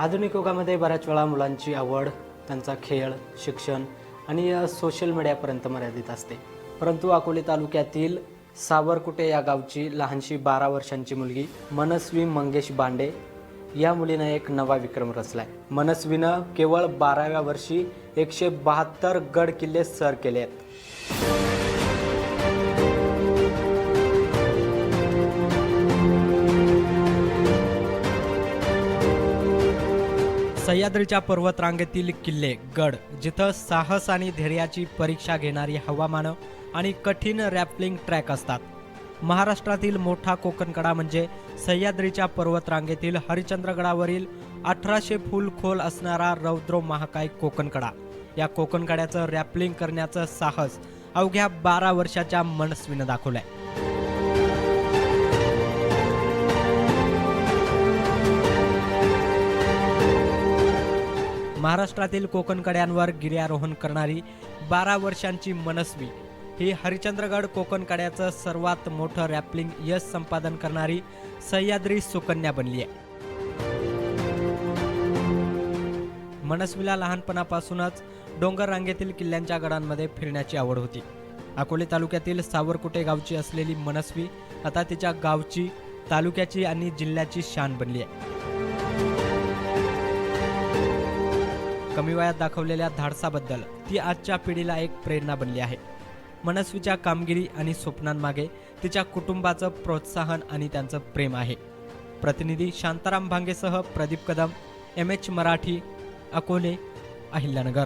आधुनिक युगामध्ये बऱ्याच वेळा मुलांची आवड त्यांचा खेळ शिक्षण आणि सोशल मीडियापर्यंत मर्यादित असते. परंतु अकोले तालुक्यातील सावरकुटे या गावची लहानशी बारा वर्षांची मुलगी मनस्वी मंगेश बांडे या मुलीनं एक नवा विक्रम रचलाय. मनस्वीनं केवळ बाराव्या वर्षी एकशे बहात्तर गड किल्ले सर केले आहेत. सह्याद्रीच्या पर्वतरांगेतील किल्ले गड जिथं साहस आणि धैर्याची परीक्षा घेणारी हवामानं आणि कठीण रॅपलिंग ट्रॅक असतात. महाराष्ट्रातील मोठा कोकणकडा म्हणजे सह्याद्रीच्या पर्वतरांगेतील हरिचंद्रगडावरील अठराशे फूल खोल असणारा रौद्र महाकाय कोकणकडा. या कोकणकड्याचं रॅपलिंग करण्याचं साहस अवघ्या बारा वर्षाच्या मनस्वीनं दाखवलंय. महाराष्ट्रातील कोकणकड्यांवर गिर्यारोहण करणारी बारा वर्षांची मनस्वी. ही हरिचंद्रगड कोकणकड्याचं सर्वात मोठं रॅपलिंग यश संपादन करणारी सह्याद्री सुकन्या बनली आहे. मनस्वीला लहानपणापासूनच डोंगर रांगेतील किल्ल्यांच्या गडांमध्ये फिरण्याची आवड होती. अकोले तालुक्यातील सावरकुटे गावची असलेली मनस्वी आता तिच्या गावची तालुक्याची आणि जिल्ह्याची शान बनली आहे. कमी वयात दाखवलेल्या धाडसाबद्दल ती आजच्या पिढीला एक प्रेरणा बनली आहे. मनस्वीच्या कामगिरी आणि स्वप्नांमागे तिच्या कुटुंबाचं प्रोत्साहन आणि त्यांचं प्रेम आहे. प्रतिनिधी शांताराम भांगेसह प्रदीप कदम एम एच मराठी अकोले अहिल्यानगर.